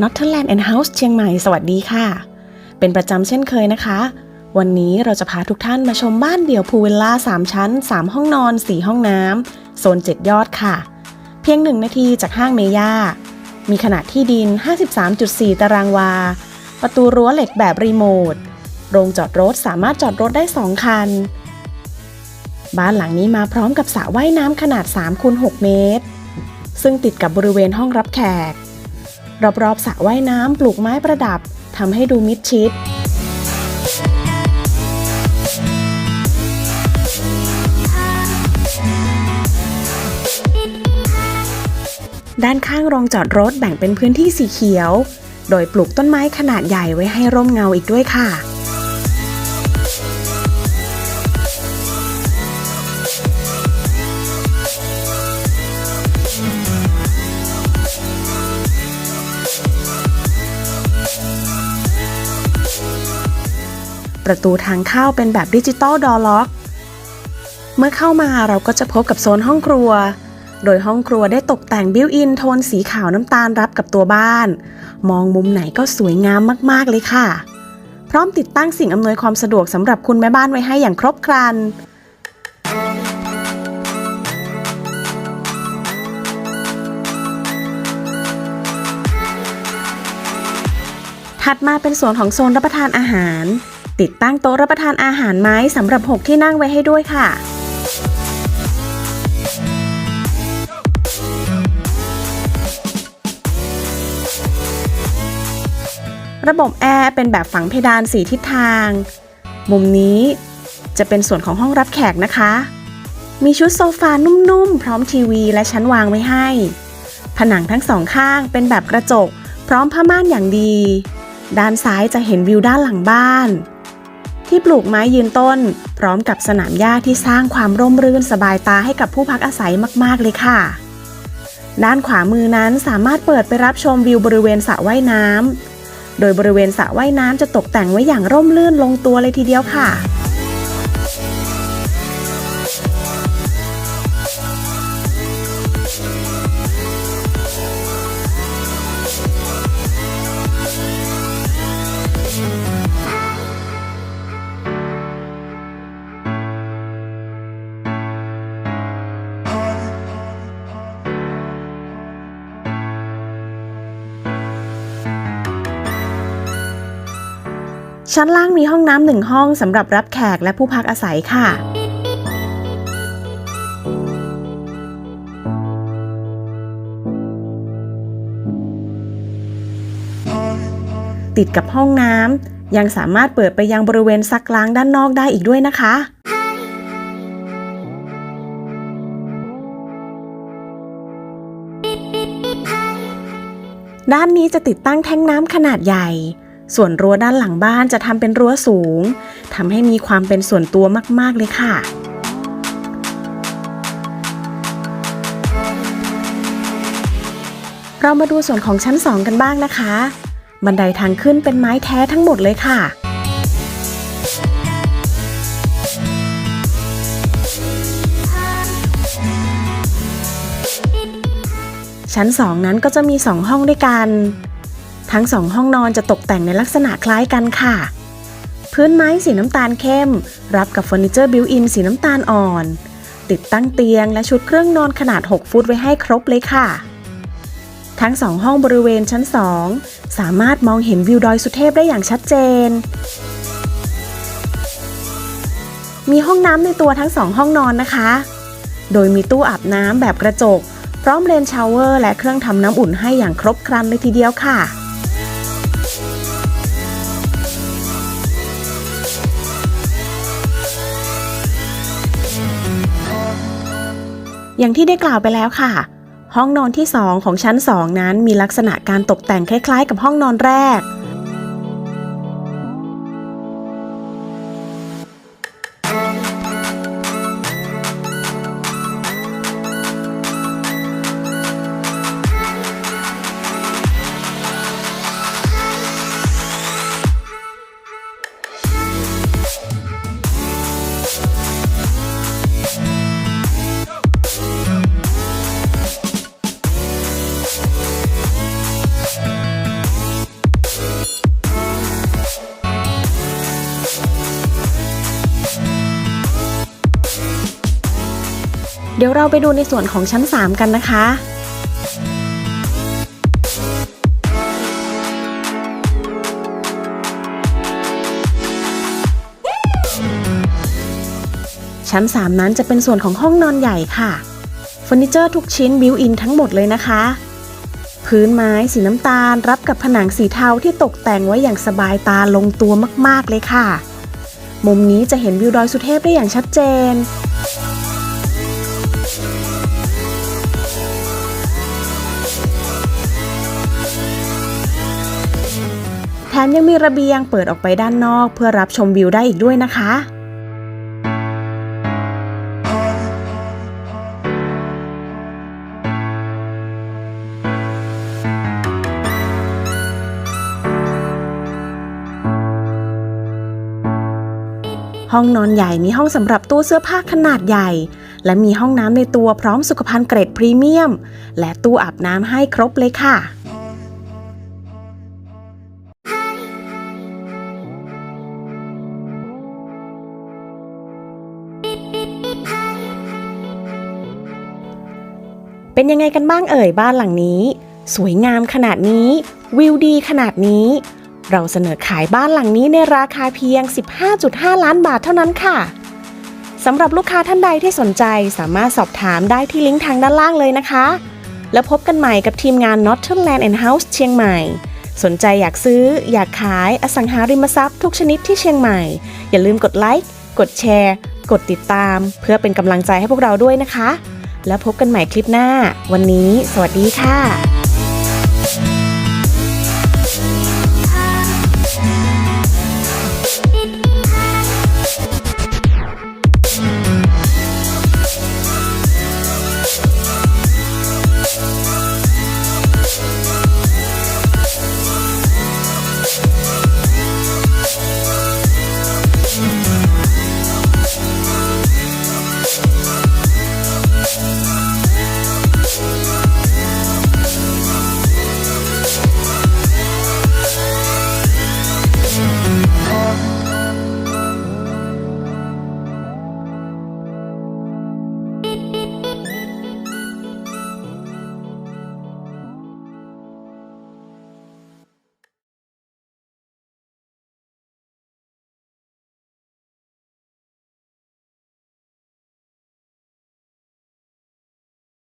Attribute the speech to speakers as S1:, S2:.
S1: n o t t e r l a n d and House เชียงใหม่ สวัสดีค่ะ เป็นประจำเช่นเคยนะคะ วันนี้เราจะพาทุกท่านมาชมบ้านเดี่ยวพูลวิลล่า 3 ชั้น 3 ห้องนอน 4 ห้องน้ำโซน 7 ยอดค่ะ เพียง 1 นาทีจากห้างเมย่า มีขนาดที่ดิน 53.4 ตารางวา ประตูรั้วเหล็กแบบรีโมท โรงจอดรถสามารถจอดรถได้ 2 คัน บ้านหลังนี้มาพร้อมกับสระว่ายน้ำขนาด3คูณ6เมตร ซึ่งติดกับบริเวณห้องรับแขก รอบๆสระว่ายน้ำปลูกไม้ประดับทำให้ดูมิดชิดด้านข้างโรงจอดรถแบ่งเป็นพื้นที่สีเขียว โดยปลูกต้นไม้ขนาดใหญ่ไว้ให้ร่มเงาอีกด้วยค่ะ ประตูทางเข้าเป็นแบบดิจิตอลดอล็อก เมื่อเข้ามาเราก็จะพบกับโซนห้องครัว โดยห้องครัวได้ตกแต่งบิวอินโทนสีขาวน้ำตาลรับกับตัวบ้าน มองมุมไหนก็สวยงามมากๆเลยค่ะ พร้อมติดตั้งสิ่งอำนวยความสะดวกสำหรับคุณแม่บ้านไว้ให้อย่างครบครันถัดมาเป็นส่วนของโซนรับประทานอาหาร ติดตั้งโต๊ะรับประทานอาหารไม้สำหรับ 6 ที่นั่งไว้ให้ด้วยค่ะระบบแอร์เป็นแบบฝังเพดาน4ทิศทาง มุมนี้จะเป็นส่วนของห้องรับแขกนะคะ มีชุดโซฟานุ่มๆ พร้อมทีวีและชั้นวางไว้ให้ ผนังทั้งสองข้างเป็นแบบกระจก พร้อมผ้าม่านอย่างดี ด้านซ้ายจะเห็นวิวด้านหลังบ้าน ที่ปลูกไม้ยืนต้น พร้อมกับสนามหญ้าที่สร้างความร่มรื่นสบายตาให้กับผู้พักอาศัยมาก ๆ เลยค่ะ ด้านขวามือนั้นสามารถเปิดไปรับชมวิวบริเวณสระว่ายน้ำโดยบริเวณสระว่ายน้ำจะตกแต่งไว้อย่างร่มรื่นลงตัวเลยทีเดียวค่ะ ชั้นล่างมีห้องน้ำหนึ่งห้องสำหรับรับแขกและผู้พักอาศัยค่ะ ติดกับห้องน้ำยังสามารถเปิดไปยังบริเวณซักล้างด้านนอกได้อีกด้วยนะคะด้านนี้จะติดตั้งแท้งน้ำขนาดใหญ่ ส่วนรั้วด้านหลังบ้านจะทำเป็นรั้วสูงทำให้มีความเป็นส่วนตัวมาก ๆ เลยค่ะเรามาดูส่วนของชั้น 2 กันบ้างนะคะ บันไดทางขึ้นเป็นไม้แท้ทั้งหมดเลยค่ะ ชั้น 2 นั้นก็จะมี 2 ห้องด้วยกัน ทั้งสองห้องนอนจะตกแต่งในลักษณะคล้ายกันค่ะ พื้นไม้สีน้ำตาลเข้ม รับกับเฟอร์นิเจอร์บิวอินสีน้ำตาลอ่อน ติดตั้งเตียงและชุดเครื่องนอนขนาด 6 ฟุตไว้ให้ครบเลยค่ะ ทั้งสองห้องบริเวณชั้น 2 สามารถมองเห็นวิวดอยสุเทพได้อย่างชัดเจน มีห้องน้ำในตัวทั้งสองห้องนอนนะคะ โดยมีตู้อาบน้ำแบบกระจกพร้อมเลนชาวเวอร์และเครื่องทำน้ำอุ่นให้อย่างครบครันเลยทีเดียวค่ะ อย่างที่ได้กล่าวไปแล้วค่ะ ห้องนอนที่ 2 ของชั้น 2 นั้นมีลักษณะการตกแต่งคล้ายๆ กับห้องนอนแรก เดี๋ยวเราไปดูในส่วนของชั้น 3 กันนะคะชั้น 3 นั้นจะเป็นส่วนของห้องนอนใหญ่ค่ะเฟอร์นิเจอร์ทุกชิ้นบิวอินทั้งหมดเลยนะคะ พื้นไม้สีน้ำตาลรับกับผนังสีเทาที่ตกแต่งไว้อย่างสบายตาลงตัวมากๆเลยค่ะ มุมนี้จะเห็นวิวดอยสุเทพได้อย่างชัดเจน มยังมีระเบียงเปิดออกไปด้านนอก เพื่อรับชมวิวได้อีกด้วยนะคะห้องนอนใหญ่มีห้องสำหรับตู้เสื้อผ้าขนาดใหญ่ และมีห้องน้ำในตัวพร้อมสุขภัณฑ์เกรดพรีเมียม และตู้อาบน้ำให้ครบเลยค่ะ เป็นยังไงกันบ้างเอ่ยบ้านหลังนี้ สวยงามขนาดนี้ วิวดีขนาดนี้ เราเสนอขายบ้านหลังนี้ในราคาเพียง 15.5 ล้านบาทเท่านั้นค่ะสำหรับลูกค้าท่านใดที่สนใจสามารถสอบถามได้ที่ลิงก์ทางด้านล่างเลยนะคะ แล้วพบกันใหม่กับทีมงาน Northern Land and House เชียงใหม่ สนใจอยากซื้อ อยากขายอสังหาริมทรัพย์ทุกชนิดที่เชียงใหม่ อย่าลืมกดไลค์กดแชร์ กดติดตาม เพื่อเป็นกำลังใจให้พวกเราด้วยนะคะ แล้วพบกันใหม่คลิปหน้า วันนี้ สวัสดีค่ะ